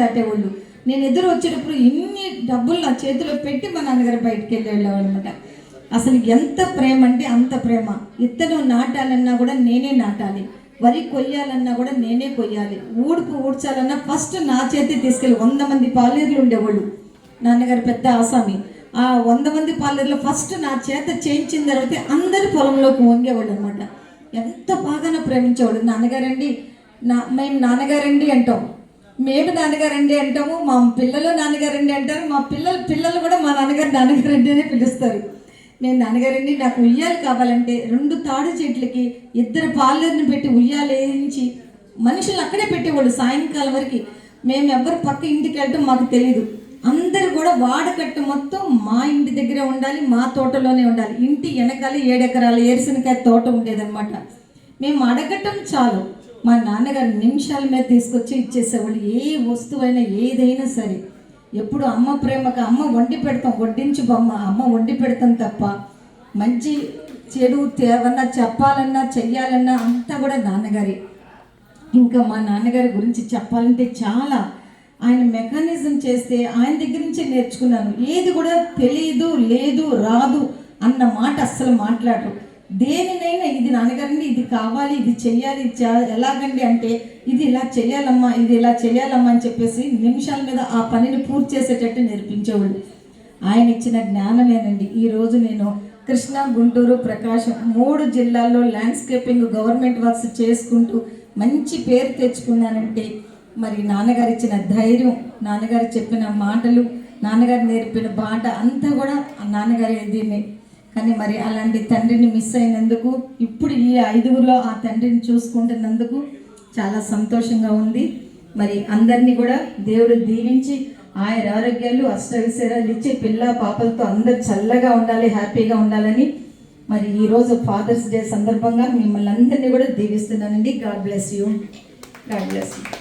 దాటేవాళ్ళు నేను ఎదురు వచ్చేటప్పుడు ఇన్ని డబ్బులు నా చేతిలో పెట్టి మా నాన్నగారు బయటికి వెళ్ళేవాళ్ళు అనమాట అసలు ఎంత ప్రేమ అంటే అంత ప్రేమ. ఇత్తనం నాటాలన్నా కూడా నేనే నాటాలి. వరి కొయ్యాలన్నా కూడా నేనే కొయ్యాలి. ఊడుపు ఊడ్చాలన్నా ఫస్ట్ నా చేతి తీసుకెళ్ళి వంద మంది పాలేర్లు ఉండేవాళ్ళు. నాన్నగారు పెద్ద ఆసామి. ఆ వంద మంది పాలేరులో ఫస్ట్ నా చేత చేయించిన తర్వాత అందరి పొలంలోకి వంగేవాళ్ళు అనమాట ఎంత బాగా ప్రేమించేవాడు నాన్నగారండి నా మేము నాన్నగారండి అంటాం. మేము నాన్నగారండి అంటాము మా పిల్లలు నాన్నగారండి అంటారు మా పిల్లల పిల్లలు కూడా మా నాన్నగారు నాన్నగారండి అనే పిలుస్తారు. నేను నాన్నగారండి నాకు ఉయ్యాలు కావాలంటే రెండు తాడు చెట్లకి ఇద్దరు పార్లర్ని పెట్టి ఉయ్యాలు వేయించి మనుషులు అక్కడే పెట్టేవాళ్ళు సాయంకాలం వరకు. మేము ఎవ్వరు పక్క ఇంటికి వెళ్ళటం మాకు తెలియదు అందరు కూడా వాడకట్టు మొత్తం మా ఇంటి దగ్గరే ఉండాలి మా తోటలోనే ఉండాలి. ఇంటి వెనకాల ఏడెకరాల ఏరుసనకాయ తోట ఉండేదన్నమాట. మేము అడగటం చాలు. మా నాన్నగారు నిమిషాల మీద తీసుకొచ్చి ఇచ్చేసేవాళ్ళు ఏ వస్తువైనా ఏదైనా సరే. ఎప్పుడు అమ్మ ప్రేమకు అమ్మ వండి పెడతాం వడ్డించు బొమ్మ అమ్మ వండి పెడతాం తప్ప మంచి చెడు ఏమన్నా చెప్పాలన్నా చెయ్యాలన్నా అంతా కూడా నాన్నగారి. ఇంకా మా నాన్నగారి గురించి చెప్పాలంటే చాలా. ఆయన మెకానిజం చేస్తే ఆయన దగ్గర నుంచి నేర్చుకున్నాను. ఏది కూడా తెలియదు లేదు రాదు అన్న మాట అస్సలు మాట్లాడరు. దేనినైనా ఇది నాన్నగారండి ఇది కావాలి ఇది చెయ్యాలి ఎలాగండి అంటే ఇది ఇలా చెయ్యాలమ్మా ఇది ఇలా చెయ్యాలమ్మా అని చెప్పేసి నిమిషాల మీద ఆ పనిని పూర్తి చేసేటట్టు నేర్పించేవాళ్ళు. ఆయన ఇచ్చిన జ్ఞానమేనండి. ఈరోజు నేను కృష్ణా గుంటూరు ప్రకాశం మూడు జిల్లాల్లో ల్యాండ్స్కేపింగ్ గవర్నమెంట్ వర్క్స్ చేసుకుంటూ మంచి పేరు తెచ్చుకున్నానంటే మరి నాన్నగారు ఇచ్చిన ధైర్యం నాన్నగారు చెప్పిన మాటలు నాన్నగారు నేర్పిన బాట అంతా కూడా నాన్నగారు దీన్ని కానీ మరి అలాంటి తండ్రిని మిస్ అయినందుకు ఇప్పుడు ఈ ఐదుగురులో ఆ తండ్రిని చూసుకుంటున్నందుకు చాలా సంతోషంగా ఉంది. మరి అందరినీ కూడా దేవుడు దీవించి ఆయన ఆరోగ్యాలు అష్టవిశరాలు ఇచ్చి పిల్ల పాపలతో అందరు చల్లగా ఉండాలి హ్యాపీగా ఉండాలని మరి ఈరోజు ఫాదర్స్ డే సందర్భంగా మిమ్మల్ని అందరినీ కూడా దీవిస్తున్నానండి. God bless you God bless you